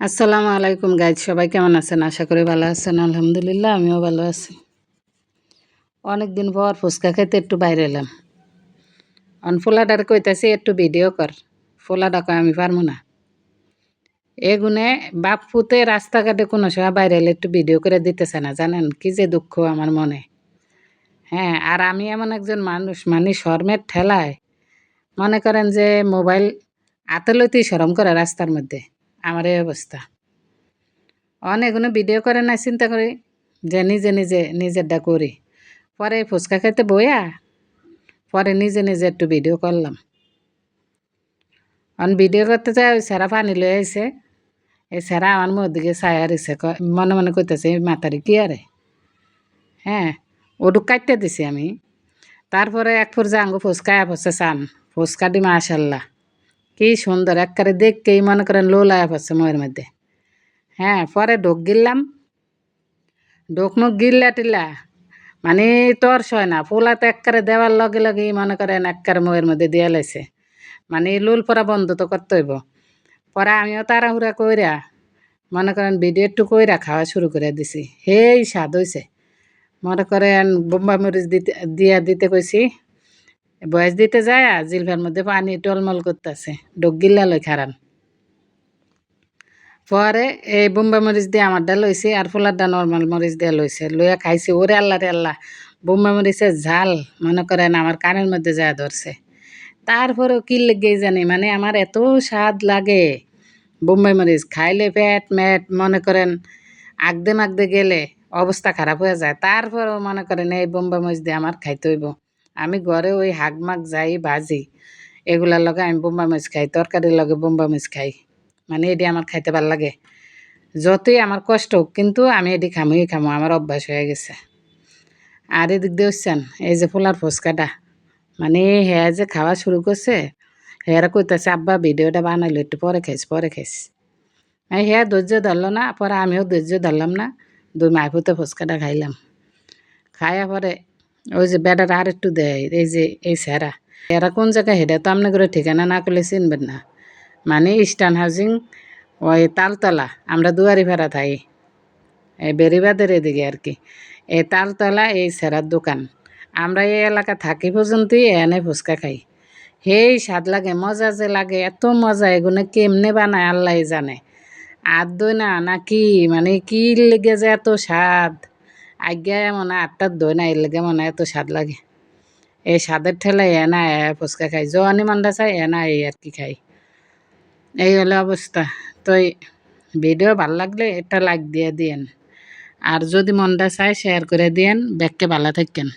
আসসালামু আলাইকুম গাইজ, সবাই কেমন আছেন? আশা করি ভালো আছেন, আলহামদুলিল্লাহ, আমিও ভালো আছি। অনেক দিন পর ফুচকা খেতে একটু বাইরে এলাম। অন ফোলাটার কইতাছি, একটু ভিডিও কর। ফোলাটা কয়, আমি পারব না। এগুনে বাপ পুতে রাস্তাঘাটে কোনো সময় বাইরে এলে একটু ভিডিও করে দিতেছে না, জানেন? কি যে দুঃখ আমার মনে। হ্যাঁ আর আমি এমন একজন মানুষ মানে শর্মের ঠেলায়। মনে করেন যে মোবাইল হাতে লইতেই সরম করে রাস্তার মধ্যে। আমার এই অবস্থা অনেকগুলো ভিডিও করে না চিন্তা করি যে নিজে নিজে নিজেরটা করি। পরে ফুচকা খাইতে বইয়া পরে নিজে নিজে একটু ভিডিও করলাম। অন ভিডিও করতে চাই ওই সেরা পানি লয়ে আইসে এই সেরা আমার মুখ দিকে ছায়া দিছে মনে মনে করতেছে মাতারি কি আরে? হ্যাঁ ওটুক কাটতে দিছি আমি। তারপরে এক ফুর যে আঙ্গু ফুচকা চান। ফুচকা দি মাশাল্লাহ। কি সুন্দর একবারে দেখকেই মনে করেন লো লোলায় পড়ছে ময়ের মধ্যে। হ্যাঁ পরে ঢোক গিললাম ঢোক মুখ গিল্লা টিল্লা মানে তোর সয় না পোলাতে একবারে দেওয়ার লগে লগে মনে করেন একবারে ময়ের মধ্যে দিয়ে লাইছে। মানে লোল পরা বন্ধ তো করতে হইব। পরে আমিও তাড়াহুড়া কইরা মনে করেন ভিডিও একটু কইরা খাওয়া শুরু করে দিছি। হেই, স্বাদ হয়েছে মনে করেন বোম্বা মরিচ দিতে, দিয়া দিতে কইছি। বয়স দিতে যায় জিলভার মধ্যে পানি টলমল করতেছে। গিল্লা লই খারান। পরে এই বোম্বা মরিচ দিয়ে আমার আমারটা লইছে আর ফুলারটা নর্মাল মরিচ দিয়ে লইছে। লইয়া খাইছে, ওরে আল্লাহ রে আল্লাহ বোম্বা মরিচের ঝাল, মনে করেন আমার কানের মধ্যে যা ধরছে। তারপরেও কি লেগে জানি মানে আমার এত স্বাদ লাগে বোম্বাই মরিচ। খাইলে পেট মেট মনে করেন আগদে মাগদে গেলে অবস্থা খারাপ হয়ে যায়। তারপরেও মনে করেন এই বোম্বাই মরিচ দিয়ে আমার খাইতে হইব। আমি ঘরে ওই হাগ মাগ যাই ভাজি, এগুলার লগে আমি বোম্বা মরিচ খাই, তরকারির লগে বোম্বা মরিচ খাই। মানে এটি আমার খাইতে ভালো লাগে। যতই আমার কষ্ট হোক, কিন্তু আমি এটি খামই খামো, আমার অভ্যাস হয়ে গেছে। আর এদিক দিয়ে হচ্ছেন, এই যে ফুলার ফুচকাটা মানে হ্যাঁ যে খাওয়া শুরু করছে হ্যাঁ কইতেছে, আব্বা, ভিডিওটা বানাইলো, একটু পরে খাইস পরে খাইস। হ্যাঁ ধৈর্য ধরলো না, পরে আমিও ধৈর্য ধরলাম না, দুই মাইপুতে ফুচকাটা খাইলাম। খাইয়া পরে ওই যে বেটার আর একটু দেয়, এই যে, এই স্যারা এরা কোন জায়গায় হেঁটে তো আপনার ঠিকানা না করলে চিনবেন না। মানে ইস্টার্ন হাউজিং, ওই তালতলা, আমরা দুয়ারি ভেড়া থাই। এই বেরিবাদের এদিকে আর কি। এই তালতলা, এই সেরার দোকান। আমরা এই এলাকা থাকি পর্যন্তই এনে ফুচকা খাই। সেই স্বাদ লাগে, মজা যে লাগে, এত মজা, এগুলো কেমনে বানায় আল্লাহ জানে। আর দই না নাকি মানে কি লেগে যে এত স্বাদ। আজ্ঞা মনে হয় আটটার দই না এর লেগে মনে এত স্বাদ লাগে। এই স্বাদের ঠেলা এ না এ ফুচকা খাই, জোয়ানি মান্ডা চাই এনা এই আর কি খাই। এই হলো অবস্থা। তো ভিডিও ভালো লাগলে এটা লাইক দিয়ে দিয়েন। আর যদি মনটা চায় শেয়ার করে দিয়েন। ব্যাগকে ভালো থাকেন